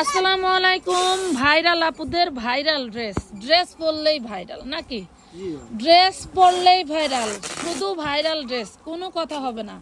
আসসালামু আলাইকুম। ভাইরাল আপুদের ভাইরাল ড্রেস। ড্রেস পরলেই ভাইরাল, নাকি? ড্রেস পরলেই ভাইরাল, শুধু ভাইরাল ড্রেস, কোনো কথা হবে না।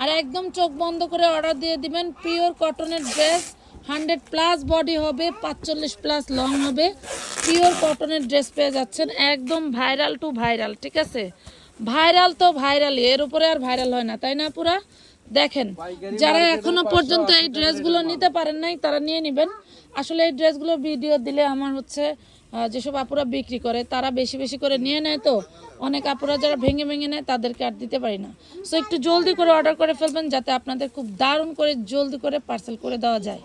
আর একদম চোখ বন্ধ করে অর্ডার দিয়ে দিবেন, পিওর কটনের ড্রেস, হান্ড্রেড প্লাস বডি হবে, পাঁচচল্লিশ প্লাস লং হবে। পিওর কটনের ড্রেস পেয়ে যাচ্ছেন, একদম ভাইরাল টু ভাইরাল, ঠিক আছে? ভাইরাল তো ভাইরালই, এর উপরে আর ভাইরাল হয় না, তাই না পুরা দেখেন যারা এখনও পর্যন্ত এই ড্রেসগুলো নিতে পারেন নাই তারা নিয়ে নেবেন। আসলে এই ড্রেসগুলো ভিডিও দিলে আমার হচ্ছে যেসব আপুরা বিক্রি করে তারা বেশি বেশি করে নিয়ে নেয় তো। অনেক আপুরা যারা ভেঙে ভেঙে নেয় তাদেরকে আর দিতে পারি না। সো একটু জলদি করে অর্ডার করে ফেলবেন যাতে আপনাদের খুব দারুণ করে জলদি করে পার্সেল করে দেওয়া যায়।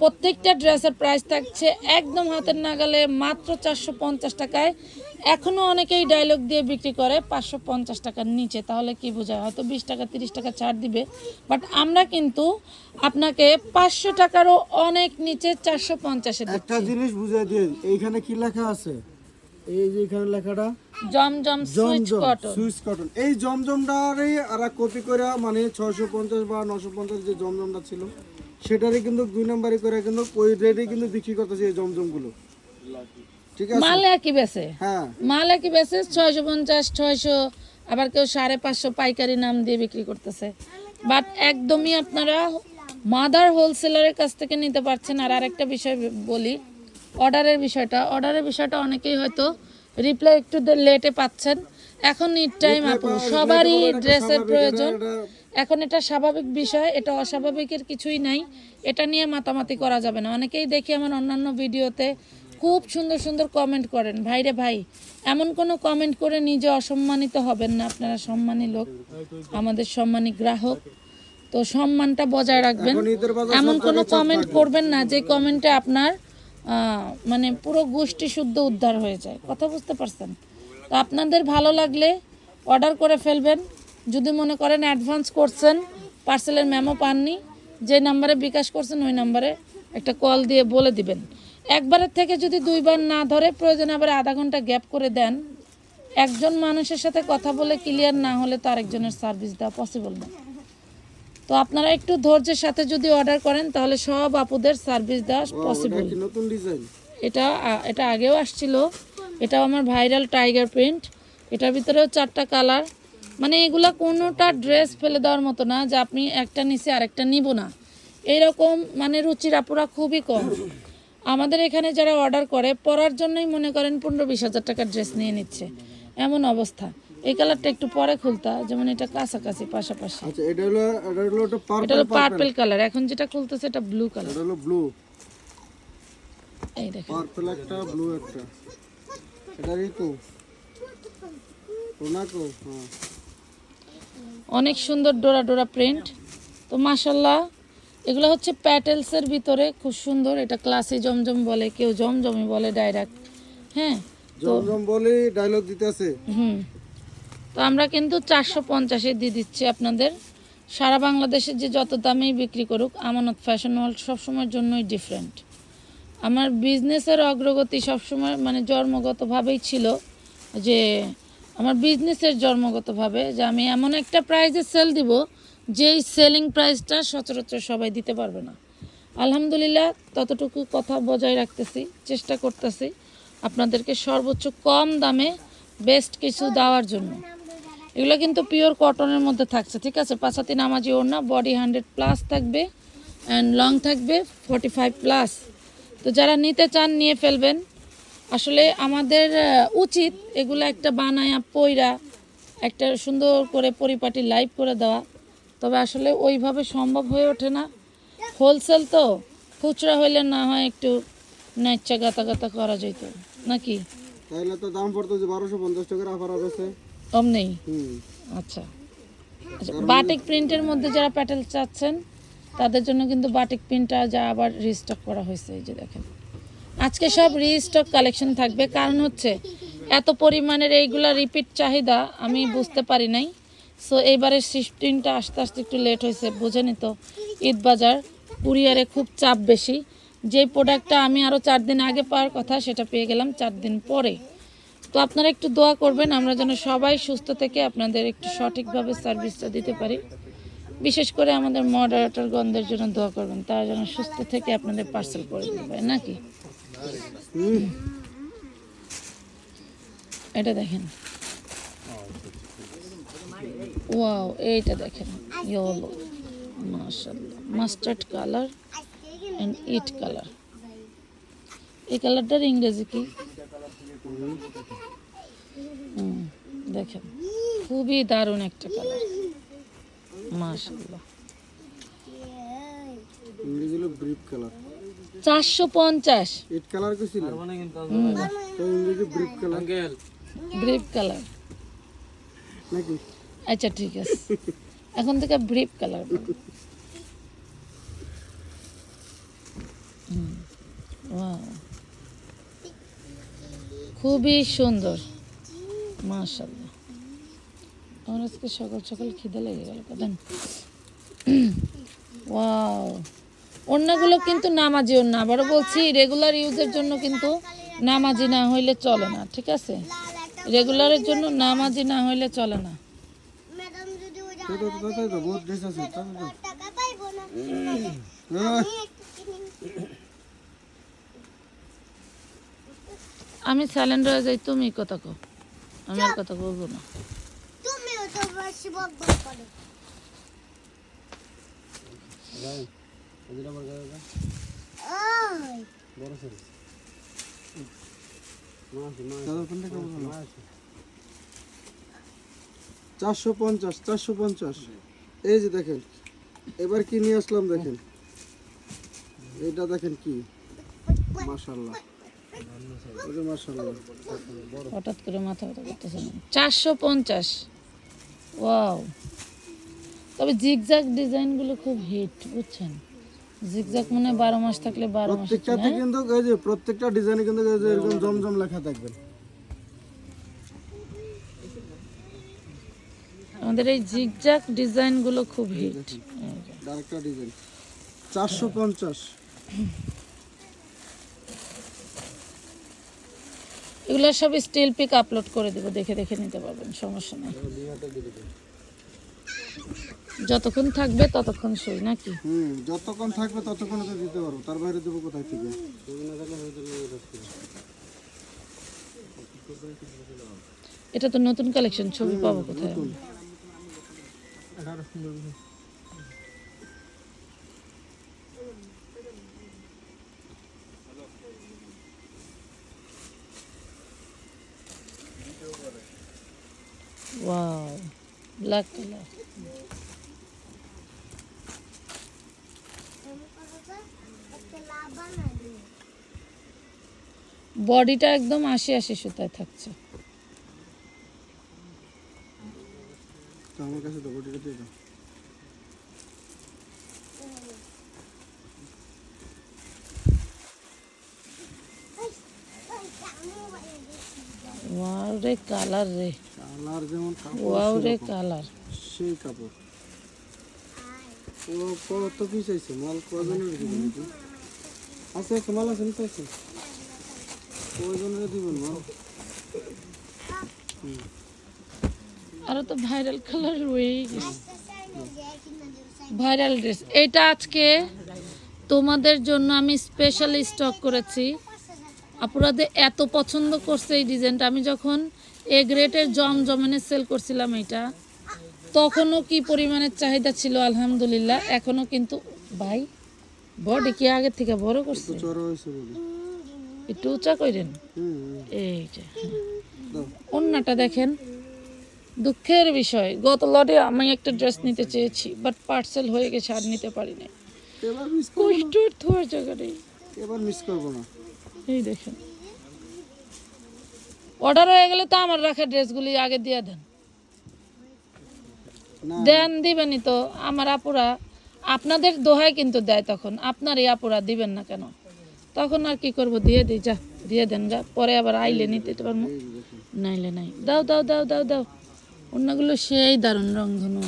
প্রত্যেকটা ড্রেসের প্রাইস থাকছে একদম হাতের নাগালে মাত্র চারশো পঞ্চাশ টাকায়। এখনও অনেকেই ডায়লগ দিয়ে বিক্রি করে পাঁচশো পঞ্চাশ টাকার নিচে তাহলে কি বোঝায়? হয়তো বিশ টাকা তিরিশ টাকা ছাড় দিবে। বাট আমরা কিন্তু আপনাকে পাঁচশো টাকারও অনেক নিচে চারশো পঞ্চাশে একটা জিনিস বুঝাই দিয়ে এইখানে কি লেখা আছে? এই যে এখানে লেখাটা? জমজম সুইচ কটন। Swiss cotton. এই জমজমটারই আর কপি করে মানে ছয়শো পঞ্চাশ বা নশো পঞ্চাশ যে জমজমটা ছিল সেটারই কিন্তু দুই নাম্বারই করে কিন্তু ওই রেটে কিন্তু বিক্রি করতেছে এই জমজমগুলো। মাল একই বেছে হ্যাঁ। মাল একই বেছে ছয়শো পঞ্চাশ ছয়শো আবার কেউ সাড়ে পাঁচশো পাইকারি নাম দিয়ে বিক্রি করতেছে। বাট একদমই আপনারা মাদার হোলসেলারের কাছ থেকে নিতে পারছেন। আর আরেকটা বিষয় বলি অর্ডারের বিষয়টা। অর্ডারের বিষয়টা অনেকেই হয়তো রিপ্লাই একটু লেটে পাচ্ছেন। এখন নিট টাইম আপু। সবারই ড্রেসের প্রয়োজন। এখন এটা স্বাভাবিক বিষয় এটা অস্বাভাবিকের কিছুই নাই। এটা নিয়ে মাতামাতি করা যাবে না। অনেকেই দেখি আমার অন্যান্য ভিডিওতে খুব সুন্দর সুন্দর কমেন্ট করেন। ভাইরে ভাই এমন কোনো কমেন্ট করে নিজে অসম্মানিত হবেন না আপনারা সম্মানী লোক আমাদের সম্মানী গ্রাহক। তো সম্মানটা বজায় রাখবেন। এমন কোনো কমেন্ট করবেন না যে কমেন্টে আপনার মানে পুরো গোষ্ঠী শুদ্ধ উদ্ধার হয়ে যায়। কথা বুঝতে পারছেন? তো আপনাদের ভালো লাগলে অর্ডার করে ফেলবেন। যদি মনে করেন অ্যাডভান্স করছেন পার্সেলের মেমো পাননি যে নাম্বারে বিকাশ করছেন ওই নাম্বারে একটা কল দিয়ে বলে দিবেন। একবারের থেকে যদি দুইবার না ধরে প্রয়োজনে আবার আধা ঘণ্টা গ্যাপ করে দেন একজন মানুষের সাথে কথা বলে ক্লিয়ার না হলে তো আরেকজনের সার্ভিস দেওয়া পসিবল না। তো আপনারা একটু ধৈর্যের সাথে যদি অর্ডার করেন তাহলে সব আপুদের সার্ভিস দেওয়া পসিবল কি নতুন ডিজাইন এটা এটা আগেও আসছিল। এটাও আমার ভাইরাল টাইগার প্রিন্ট এটার ভিতরেও চারটা কালার মানে এগুলা কোনোটা ড্রেস ফেলে দেওয়ার মতো না যে আপনি একটা নিচে আরেকটা নিব না। এইরকম মানে রুচির আপুরা খুবই কম। আমাদের এখানে যারা অর্ডার করে পরার জন্যই মনে করেন পনেরো বিশ হাজার টাকার ড্রেস নিয়ে নিচ্ছে। এমন অবস্থা। এই কালারটা একটু পরে খুলতা যেমন এটা কাছাকাছি পাশাপাশি। আচ্ছা এটা হলো এটা হলো পার্পল কালার এখন যেটা খুলতেছে এটা ব্লু কালার এটা হলো ব্লু এই দেখেন। পার্পল একটা ব্লু একটা। এটারই তো ওনাকো হ্যাঁ। অনেক সুন্দর ডোরা ডোরা প্রিন্ট তো মাসাল্লাহ এগুলো হচ্ছে প্যাটেলসের ভিতরে খুব সুন্দর। এটা ক্লাসে জমজম বলে কেউ জমজমি বলে ডাইরেক্ট হ্যাঁ? জমজম বলে ডায়লগ দিতেছে। হুম। তো আমরা কিন্তু চারশো পঞ্চাশে দিয়ে দিচ্ছি আপনাদের। সারা বাংলাদেশে যে যত দামেই বিক্রি করুক আমানত ফ্যাশন ওয়ার্ল্ড সবসময়ের জন্যই ডিফারেন্ট আমার বিজনেসের অগ্রগতি সবসময় মানে জন্মগতভাবেই ছিল যে আমার বিজনেসের জন্মগতভাবে যে আমি এমন একটা প্রাইজে সেল দিব যেই সেলিং প্রাইসটা সচরাচর সবাই দিতে পারবে না। আলহামদুলিল্লাহ, ততটুকু কথা বজায় রাখতেছি, চেষ্টা করতেছি আপনাদেরকে সর্বোচ্চ কম দামে বেস্ট কিছু দেওয়ার জন্য। এগুলো কিন্তু পিওর কটনের মধ্যে থাকছে, ঠিক আছে? পাঁচাতি নামাজি ওড়না বডি হান্ড্রেড প্লাস থাকবে অ্যান্ড লং থাকবে ফর্টি ফাইভ প্লাস তো যারা নিতে চান, নিয়ে ফেলবেন। আসলে আমাদের উচিত এগুলো একটা বানায়া, পইরা একটা সুন্দর করে পরিপাটি লাইভ করে দেওয়া। তবে আসলে ওইভাবে সম্ভব হয়ে ওঠে না। হোলসেল তো খুচরা হইলে না হয় একটু নাচ্চা গাতা গাতা করা যেত নাকি? তাহলে তো দাম পড়তো যে বারোশো পঞ্চাশ টাকার অফার আছে। অমনি? আচ্ছা। আচ্ছা বাটিক প্রিন্টের মধ্যে যারা প্যাটেল চাচ্ছেন তাদের জন্য কিন্তু বাটিক প্রিন্টটা যা আবার রিস্টক করা হয়েছে এই যে দেখেন। আজকে সব রিস্টক কালেকশন থাকবে। কারণ হচ্ছে এত পরিমাণের এইগুলা রিপিট চাহিদা আমি বুঝতে পারি নাই। সো এইবারের শিফটিংটা আস্তে আস্তে একটু লেট হয়েছে, বোঝেনি তো? ঈদ বাজার কুরিয়ারে খুব চাপ বেশি। যেই প্রোডাক্টটা আমি আরও চার দিন আগে পাওয়ার কথা, সেটা পেয়ে গেলাম চার দিন পরে। তো আপনারা একটু দোয়া করবেন, আমরা যেন সবাই সুস্থ থেকে আপনাদের একটু সঠিকভাবে সার্ভিসটা দিতে পারি। বিশেষ করে আমাদের মডারেটর গন্ধের জন্য দোয়া করবেন, তারা যেন সুস্থ থেকে আপনাদের পার্সেল করে দিবে নাকি? হুম এটা দেখেন। ওয়াও এইটা দেখেন ইয়েলো মাশাআল্লাহ। মাস্টার্ড কালার এন্ড ইট কালার এই কালারটার ইংরেজি কি? হুম, দেখেন খুবই দারুণ একটা কালার মাশাআল্লাহ। ইংরেজি হলো ব্রিপ কালার চারশো পঞ্চাশ। ইট কালার কি ছিল? ইংরেজি ব্রিপ কালার ব্রিপ কালার নাকি? আচ্ছা ঠিক আছে। এখন থেকে ব্রিফ কালার খুবই সুন্দর। মাশাল্লাহ আমার আজকে সকাল সকাল খিদে লেগে গেল দেন ওয়াও ওড়নাগুলো কিন্তু নামাজি ওড়না আবারও বলছি রেগুলার ইউজের জন্য কিন্তু নামাজি না হইলে চলে না, ঠিক আছে? রেগুলারের জন্য নামাজি না হইলে চলে না। তো তো তো তো বহুত ড্রেস আছে তাই তো টাকা পাইবো না আমি সাইলেন্ট হয়ে যাই তুমি কথা কো আমি আর কথা বলব না। তুমিও তো বেশি বক বক করো। ওই। দাদা কোনটা কেমন হলো চারশো পঞ্চাশ চারশো পঞ্চাশ। এই যে দেখেন এবার কি নিয়ে আসলাম দেখেন? এটা দেখেন কি? মাশাল্লাহ হঠাৎ করে মাথা ব্যথা করতেছে না। চারশো পঞ্চাশ। ওয়াও। তবে জিগজাগ ডিজাইনগুলো খুব হিট বুঝছেন? জিগজাগ মনে হয় বারো মাস থাকলে বারো মাস প্রত্যেকটাতে কিন্তু এই যে প্রত্যেকটা ডিজাইনে কিন্তু এরকম জমজম লেখা থাকবে। আমাদের এই জিগজাগ ডিজাইনগুলো খুব হিট। আরেকটা ডিজাইন। চারশো পঞ্চাশ। এগুলো সব স্টিল পিক আপলোড করে দেবো দেখে দেখে নিতে পারবেন সমস্যা নেই। যতক্ষণ থাকবে ততক্ষণ সই নাকি? হুম যতক্ষণ থাকবে ততক্ষণ তো দিতে পারব। তার বাইরে দেবো কোথায় থেকে? এটা তো নতুন কালেকশন ছবি পাবো কোথায়? আমি? ওয়াও ব্ল্যাক কালার বডিটা একদম আশি আশি সুতায় থাকছে। আমার কাছে তো বটিটা দিয়ে দাও। ওয়াও রে কালার রে। কালার যেমন কাপড় ওয়াও রে কালার। সেই কাপড়। ও কত কি চাইছে? মাল কজনের নাকি? আছে আছে মাল আছে নিতে আছে। কজনের দিবেন মাল? আরও তো ভাইরাল কালার রয়েই গেছে। Viral dress. এটা আজকে তোমাদের জন্য আমি স্পেশাল স্টক করেছি। আপনাদের এত পছন্দ করছে এই ডিজাইনটা। আমি যখন এ গ্রেটের জমজমেনে সেল করছিলাম এটা তখনও কি পরিমাণের চাহিদা ছিল? আলহামদুলিল্লাহ এখনও কিন্তু ভাই বডি কি আগের থেকে বড় করছে? একটু উঁচা করেন হুম হুম, এই যে অন্যটা দেখেন দুঃখের বিষয়। গত লটে আমি একটা ড্রেস নিতে চেয়েছি বাট পার্সেল হয়ে গেছে আর নিতে পারি নাই এবার মিস করব না। কষ্টর থোয়ার জায়গা নেই এবার মিস করব না। এই দেখেন। অর্ডার হয়ে গেলে তো আমার রাখা ড্রেসগুলি আগে দিয়ে দেন। দেন দিবেনই তো। আমার আপুরা আপনাদের দোহাই কিন্তু দেয় তখন। আপনার এই আপুরা দিবেন না কেন? তখন আর কি করব? দিয়ে দিই যা দিয়ে দেন গা পরে আবার আইলে নিতে পারব। যে নাইলে নাই। দাও দাও দাও দাও দাও। অন্যগুলো সেই দারুণ রংধনু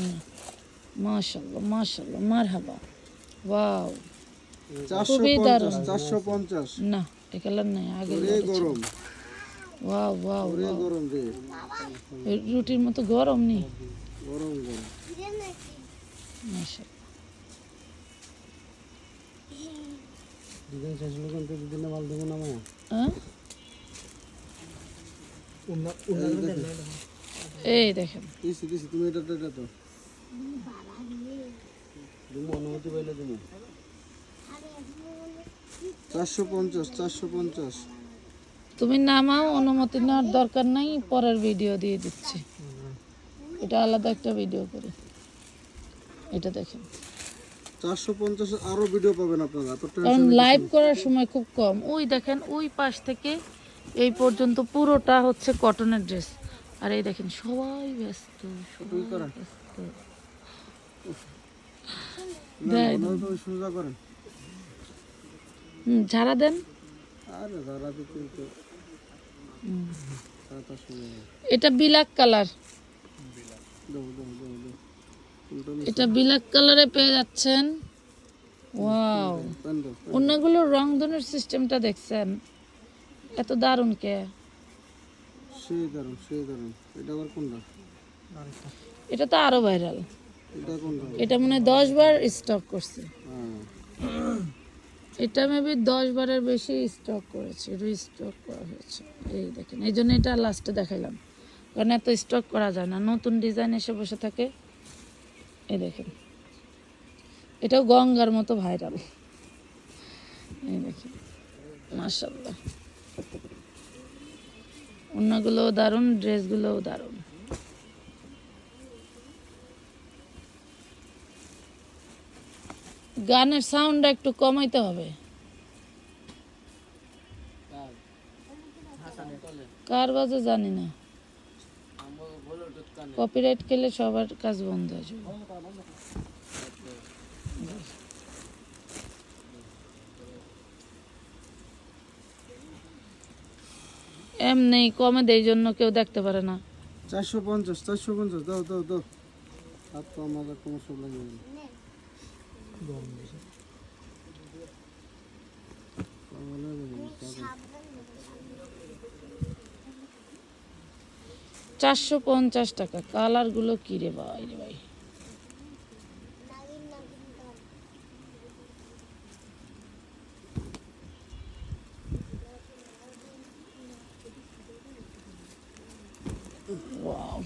মাশাল্লাহ মাশাল্লাহ মার হাবা ওয়াও খুবই দারুণ। না। এ কালার নাই আগে গরম। ওয়াও ওয়াও ওরে গরম রে। রুটির মতো গরম নেই গরম গরম। ডিজাইন শেষ হলে কিন্তু দুদিনে মাল দেবো না মায়া। হ্যাঁ? এই দেখেন। দিছি দিছি তুমি এটা তো এটা তো। তুমি অনুমতি পাইলে তুমি চারশো পঞ্চাশ চারশো পঞ্চাশ। তুমি নামাও অনুমতি নেওয়ার দরকার নাই পরের ভিডিও দিয়ে দিচ্ছি। এটা আলাদা একটা ভিডিও করি। এটা দেখেন। চারশো পঞ্চাশ আরও ভিডিও পাবেন আপনারা কারণ লাইভ করার সময় খুব কম। ওই দেখেন ওই পাশ থেকে এই পর্যন্ত পুরোটা হচ্ছে কটনের ড্রেস আর এই দেখেন সবাই ব্যস্ত সবাই ব্যস্ত। করেন। হুম, ঝাড়া দেন। এটা বিলাক কালার। এটা বিলাক কালারে পেয়ে যাচ্ছেন। ওয়াও। অন্যগুলোর রং ধনুর সিস্টেমটা দেখছেন। এত দারুণ কে। সেই সেই এটা আবার কোনটা? এটা তো আরও ভাইরাল। এটা কোনটা? এটা মনে হয় দশ বার স্টক করছে। হ্যাঁ। এটা মেবি দশ বারের বেশি স্টক করেছে রিস্টক করা হয়েছে। এই দেখেন, এই জন্য এটা লাস্টে দেখাইলাম। কারণ এত স্টক করা যায় না। নতুন ডিজাইন এসে বসে থাকে। এই দেখেন, এটাও গঙ্গার মতো ভাইরাল এই দেখেন মার্শাল্লাহ অন্যগুলোও দারুণ ড্রেসগুলোও দারুণ। গানের সাউন্ডটা একটু কমাইতে হবে। কার বাজে জানি না। কপিরাইট খেলে সবার কাজ বন্ধ হয়ে যাবে। এমনি কমে দেয় জন্য কেউ দেখতে পারে না। চারশো পঞ্চাশ চারশো পঞ্চাশ, দাও দাও দাও। হাত তো আমাদের কোনো সব লাগে চারশো পঞ্চাশ টাকা। কালারগুলো কি রে ভাই? রে ভাই নাগিন নাগিন কর ওয়াও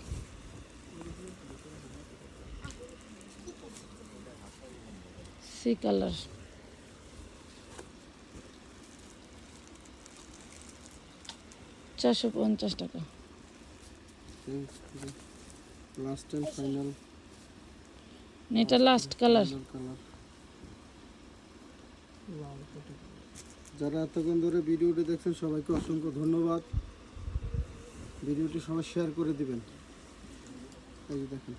সি কালার। চারশো পঞ্চাশ টাকা। লাস্ট এন্ড ফাইনাল এটা লাস্ট কালার যারা এতক্ষণ ধরে ভিডিওটি দেখছেন সবাইকে অসংখ্য ধন্যবাদ। ভিডিওটি সবাই শেয়ার করে দিবেন। এই দেখেন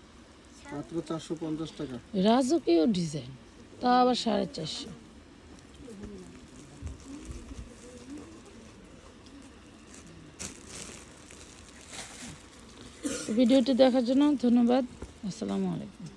মাত্র চারশো পঞ্চাশ টাকা। রাজকীয় ডিজাইন তা আবার সাড়ে চারশো। ভিডিওটি দেখার জন্য ধন্যবাদ। আসসালামু আলাইকুম।